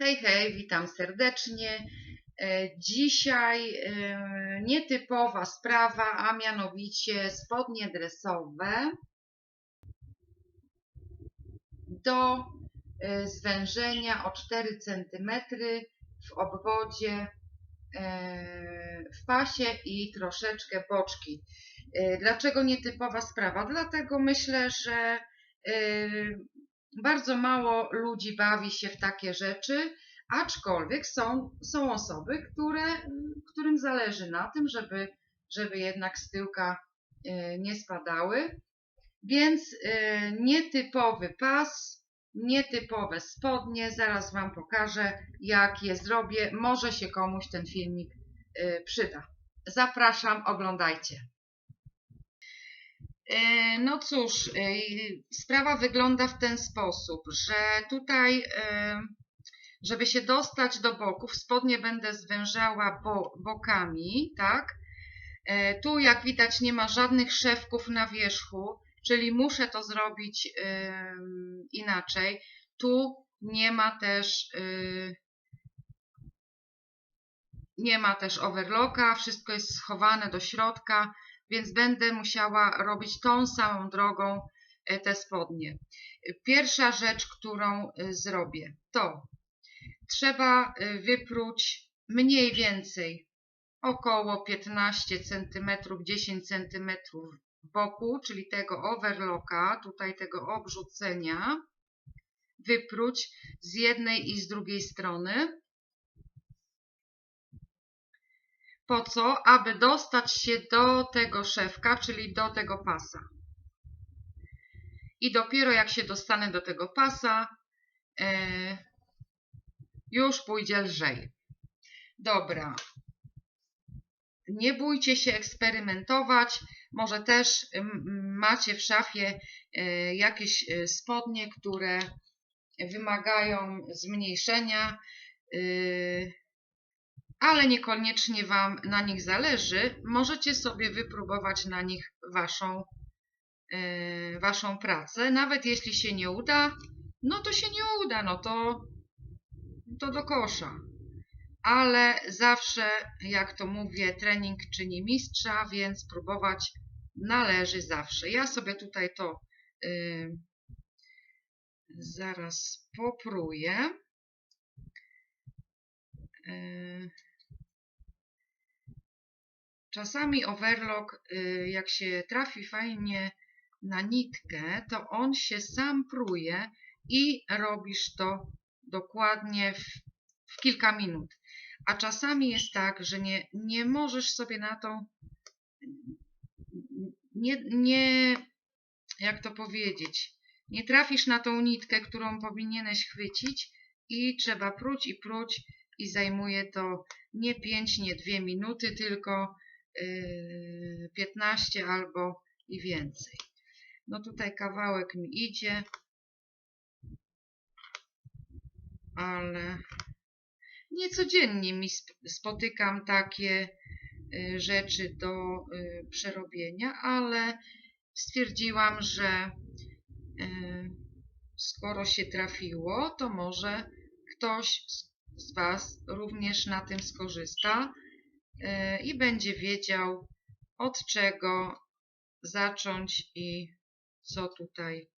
Hej, hej, witam serdecznie. E, Dzisiaj e, nietypowa sprawa, a mianowicie spodnie dresowe do e, zwężenia o 4 cm w obwodzie, w pasie i troszeczkę boczki. Dlaczego nietypowa sprawa? Dlatego myślę, że bardzo mało ludzi bawi się w takie rzeczy, aczkolwiek są, są osoby, które, którym zależy na tym, żeby, żeby jednak z tyłka e, nie spadały. Więc e, nietypowy pas, nietypowe spodnie, zaraz Wam pokażę, jak je zrobię. Może się komuś ten filmik e, przyda. Zapraszam, oglądajcie. E, No cóż, e, sprawa wygląda w ten sposób, że tutaj, e, żeby się dostać do boków, spodnie będę zwężała bo, bokami, tak? Tu, jak widać, nie ma żadnych szewków na wierzchu, czyli muszę to zrobić inaczej. Tu nie ma też nie ma też overlocka, wszystko jest schowane do środka, więc będę musiała robić tą samą drogą e, te spodnie. Pierwsza rzecz, którą e, zrobię, to trzeba e, wypróć mniej więcej około 15 cm, 10 cm boku, czyli tego overlocka, tutaj tego obrzucenia, wypróć z jednej i z drugiej strony. Po co? Aby dostać się do tego szewka, czyli do tego pasa. I dopiero jak się dostanę do tego pasa, e, już pójdzie lżej. Dobra. Nie bójcie się eksperymentować. Może też macie w szafie e, jakieś e, spodnie, które wymagają zmniejszenia, ale niekoniecznie Wam na nich zależy. Możecie sobie wypróbować na nich Waszą, e, waszą pracę. Nawet jeśli się nie uda, no to się nie uda, no to, to do kosza. Ale zawsze, jak to mówię, trening czyni mistrza, więc próbować należy zawsze. Ja sobie tutaj to y, zaraz popróję. Y, Czasami overlock, y, jak się trafi fajnie na nitkę, to on się sam pruje i robisz to dokładnie w, w kilka minut. A czasami jest tak, że nie, nie możesz sobie na tą, nie, nie, jak to powiedzieć, nie trafisz na tą nitkę, którą powinieneś chwycić i trzeba pruć i pruć i zajmuje to nie 5, nie 2 minuty, tylko 15 albo i więcej. No tutaj kawałek mi idzie, ale nie codziennie mi sp- spotykam takie y, rzeczy do y, przerobienia, ale stwierdziłam, że y, skoro się trafiło, to może ktoś z- Was również na tym skorzysta y, i będzie wiedział, od czego zacząć i co tutaj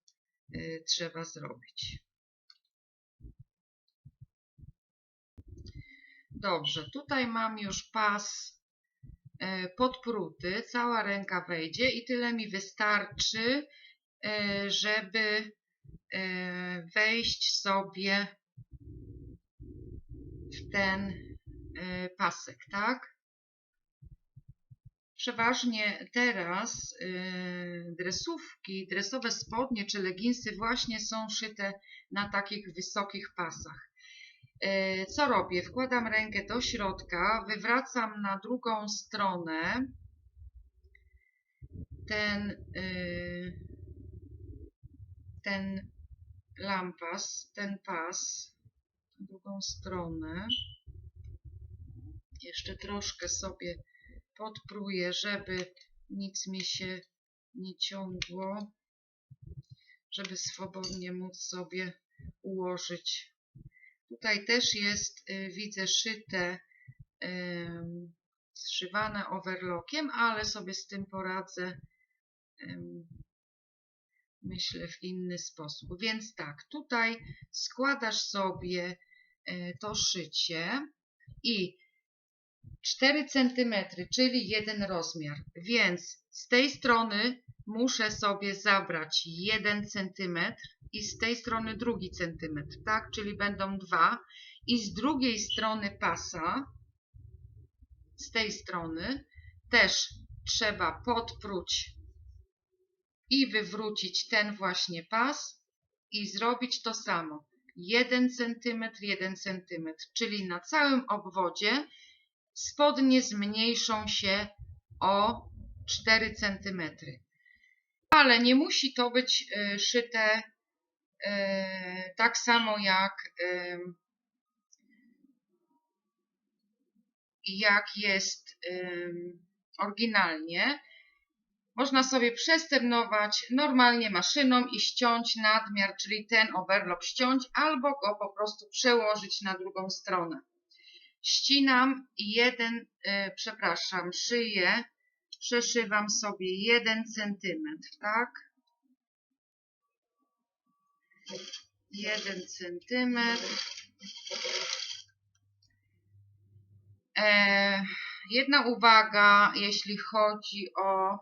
y, trzeba zrobić. Dobrze, tutaj mam już pas e, podpruty, cała ręka wejdzie i tyle mi wystarczy, żeby wejść sobie w ten pasek, tak? Przeważnie teraz e, dresówki, dresowe spodnie czy leginsy właśnie są szyte na takich wysokich pasach. E, Co robię? Wkładam rękę do środka, wywracam na drugą stronę ten, e, ten lampas, ten pas, drugą stronę. Jeszcze troszkę sobie podpruję, żeby nic mi się nie ciągło, żeby swobodnie móc sobie ułożyć Tutaj też jest, y, widzę, szyte, zszywane overlockiem, ale sobie z tym poradzę, myślę, w inny sposób. Więc tak, tutaj składasz sobie y, to szycie i 4 cm, czyli jeden rozmiar, więc z tej strony muszę sobie zabrać 1 cm i z tej strony drugi centymetr, tak? Czyli będą dwa i z drugiej strony pasa, z tej strony też trzeba podpróć i wywrócić ten właśnie pas i zrobić to samo. 1 cm, 1 cm, czyli na całym obwodzie spodnie zmniejszą się o 4 cm. Ale nie musi to być y, szyte y, tak samo jak, y, jak jest oryginalnie. Można sobie przesternować normalnie maszyną i ściąć nadmiar, czyli ten overlock ściąć, albo go po prostu przełożyć na drugą stronę ścinam jeden, e, przepraszam, szyję, przeszywam sobie jeden centymetr, tak? Jeden centymetr. E, jedna uwaga, jeśli chodzi o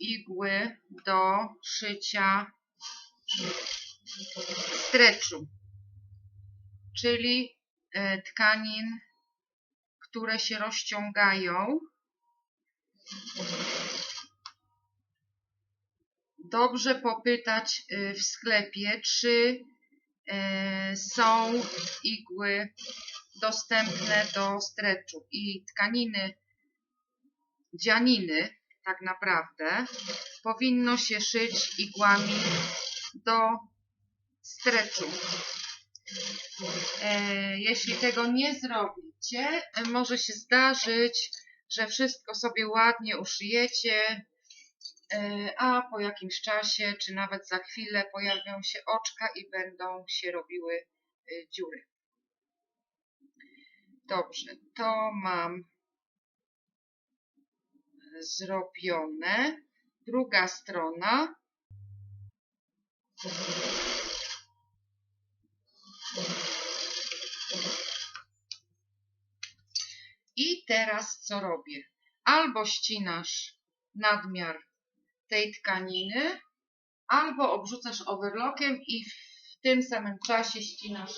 igły do szycia streczu czyli e, tkanin, które się rozciągają. Dobrze popytać e, w sklepie, czy e, są igły dostępne do streczu i tkaniny dzianiny tak naprawdę powinno się szyć igłami do streczu. E, jeśli tego nie zrobicie, e, może się zdarzyć, że wszystko sobie ładnie uszyjecie, e, a po jakimś czasie, czy nawet za chwilę pojawią się oczka i będą się robiły dziury. Dobrze, to mam zrobione. Druga strona. I teraz co robię? Albo ścinasz nadmiar tej tkaniny, albo obrzucasz overlockiem i w tym samym czasie ścinasz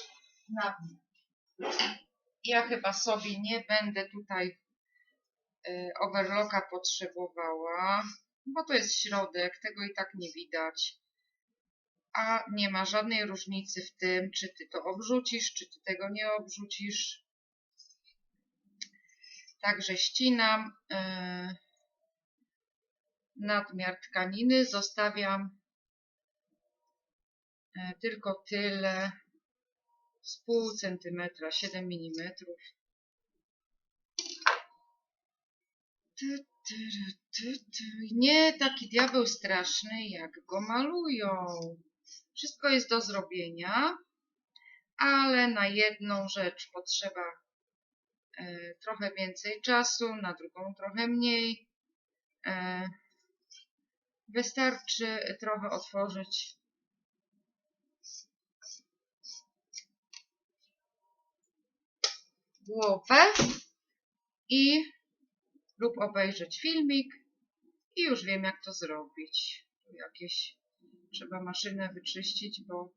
nadmiar. Ja chyba sobie nie będę tutaj y, overlocka potrzebowała, bo to jest środek, tego i tak nie widać a nie ma żadnej różnicy w tym, czy ty to obrzucisz, czy ty tego nie obrzucisz. Także ścinam yy, nadmiar tkaniny, zostawiam yy, tylko tyle z pół centymetra, 7 mm. Nie taki diabeł straszny, jak go malują. Wszystko jest do zrobienia, ale na jedną rzecz potrzeba trochę więcej czasu, na drugą trochę mniej. E, wystarczy trochę otworzyć głowę i lub obejrzeć filmik i już wiem jak to zrobić. Tu jakieś Trzeba maszynę wyczyścić, bo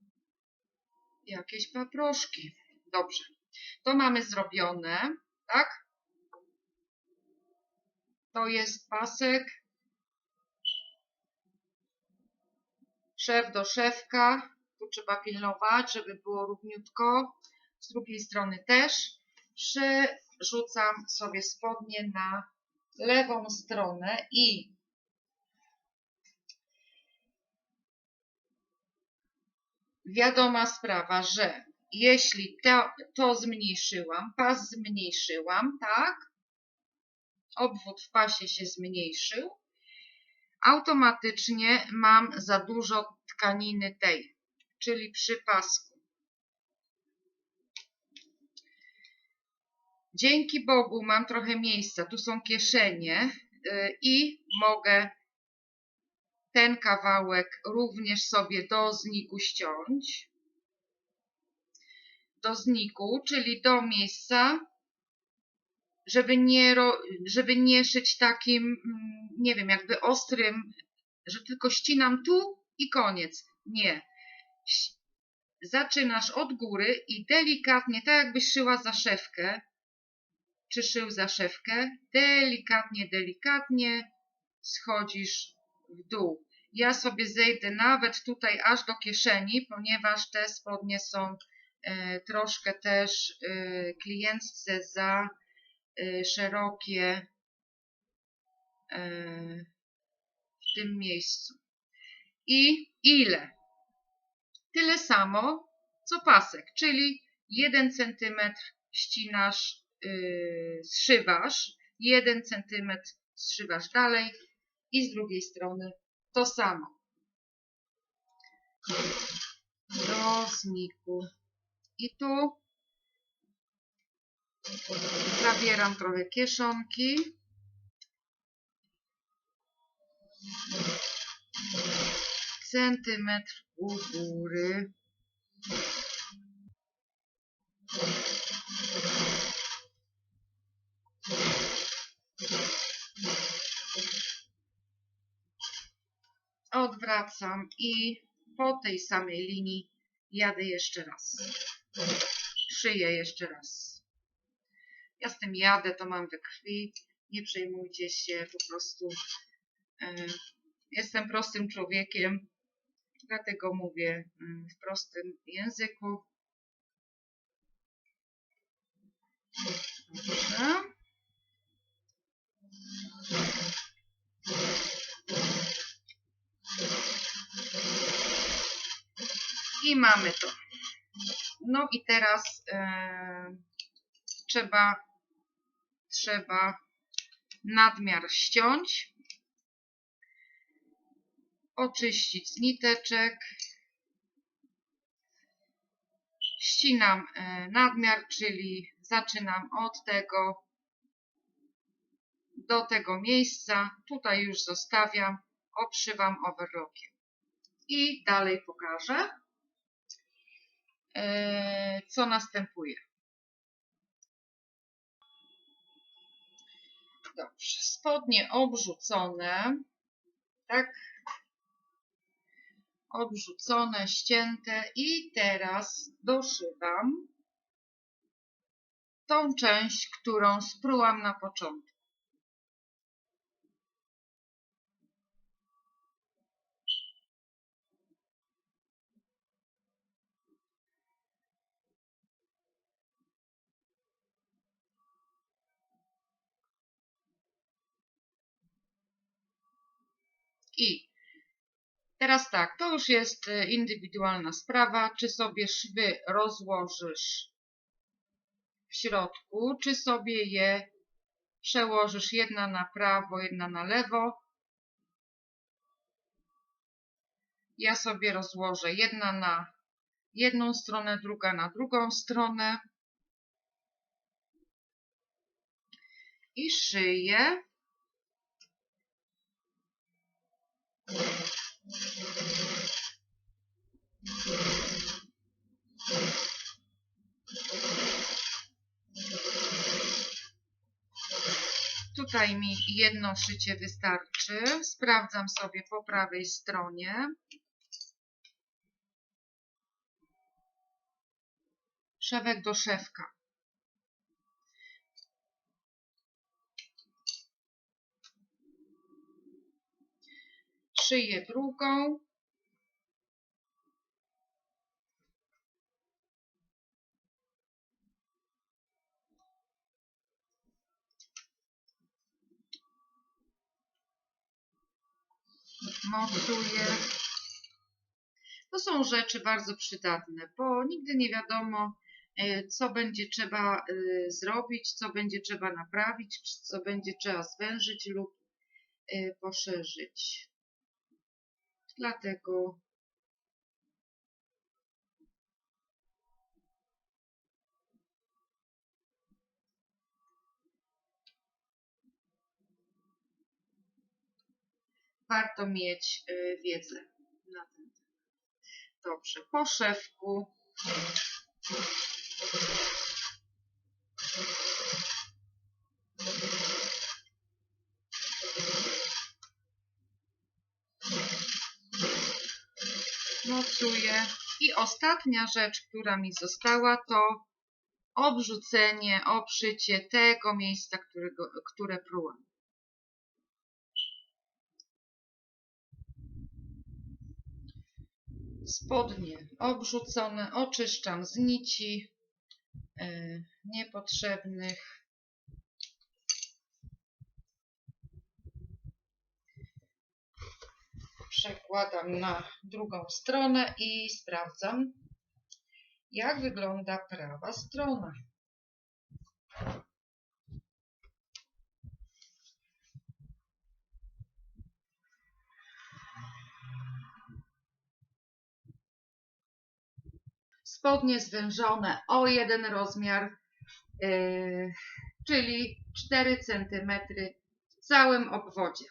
jakieś paproszki. Dobrze. To mamy zrobione, tak? To jest pasek. Szef do szewka. Tu trzeba pilnować, żeby było równiutko. Z drugiej strony też. Przerzucam sobie spodnie na lewą stronę i wiadoma sprawa, że jeśli to, to zmniejszyłam, pas zmniejszyłam, tak? Obwód w pasie się zmniejszył, automatycznie mam za dużo tkaniny tej. czyli przy pasku. Dzięki Bogu mam trochę miejsca, tu są kieszenie y, i mogę ten kawałek również sobie do zniku ściąć. Do zniku, czyli do miejsca, żeby nie, żeby nie szyć takim, mm, nie wiem, jakby ostrym, że tylko ścinam tu i koniec. Nie. Zaczynasz od góry i delikatnie, tak jakbyś szyła zaszewkę, czy szył zaszewkę, delikatnie, delikatnie schodzisz w dół. Ja sobie zejdę nawet tutaj aż do kieszeni, ponieważ te spodnie są troszkę też e, kliencce za e, szerokie e, w tym miejscu. I ile? Tyle samo co pasek, czyli 1 cm ścinasz, zszywasz, 1 cm zszywasz dalej i z drugiej strony to samo. Do zniku. I tu zabieram trochę kieszonki. Centymetr u góry. Odwracam i po tej samej linii jadę jeszcze raz. Szyję jeszcze raz. Ja z tym jadę, to mam we krwi. Nie przejmujcie się, po prostu e, jestem prostym człowiekiem, dlatego mówię mm, w prostym języku. Dobrze. I mamy to. No i teraz e, trzeba, trzeba nadmiar ściąć, oczyścić z niteczek, ścinam e, nadmiar, czyli zaczynam od tego do tego miejsca, tutaj już zostawiam, obszywam overlockiem i dalej pokażę, co następuje. Dobrze, spodnie obrzucone, tak, obrzucone, ścięte i teraz doszywam tą część, którą sprułam na początku. I teraz tak, to już jest e, indywidualna sprawa, czy sobie szwy rozłożysz w środku, czy sobie je przełożysz jedna na prawo, jedna na lewo. Ja sobie rozłożę jedna na jedną stronę, druga na drugą stronę. I szyję. Tutaj mi jedno szycie wystarczy. Sprawdzam sobie po prawej stronie. Szewek do szewka. Szyję drugą. mocuję. To są rzeczy bardzo przydatne, bo nigdy nie wiadomo, e, co będzie trzeba e, zrobić, co będzie trzeba naprawić, co będzie trzeba zwężyć lub e, poszerzyć dlatego warto mieć y, wiedzę na ten temat. Dobrze, po szewku. I ostatnia rzecz, która mi została, to obrzucenie, obszycie tego miejsca, którego, które prułam. Spodnie obrzucone, oczyszczam z nici e, niepotrzebnych. Przekładam na drugą stronę i sprawdzam, jak wygląda prawa strona. Spodnie zwężone o jeden rozmiar, yy, czyli 4 cm w całym obwodzie.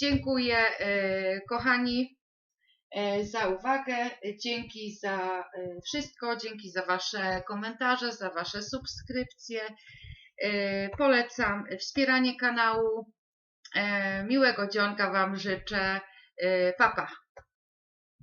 Dziękuję yy, kochani yy, za uwagę, dzięki za yy, wszystko, dzięki za Wasze komentarze, za Wasze subskrypcje. Polecam wspieranie kanału. Miłego dzionka Wam życzę. Yy, Pa, pa.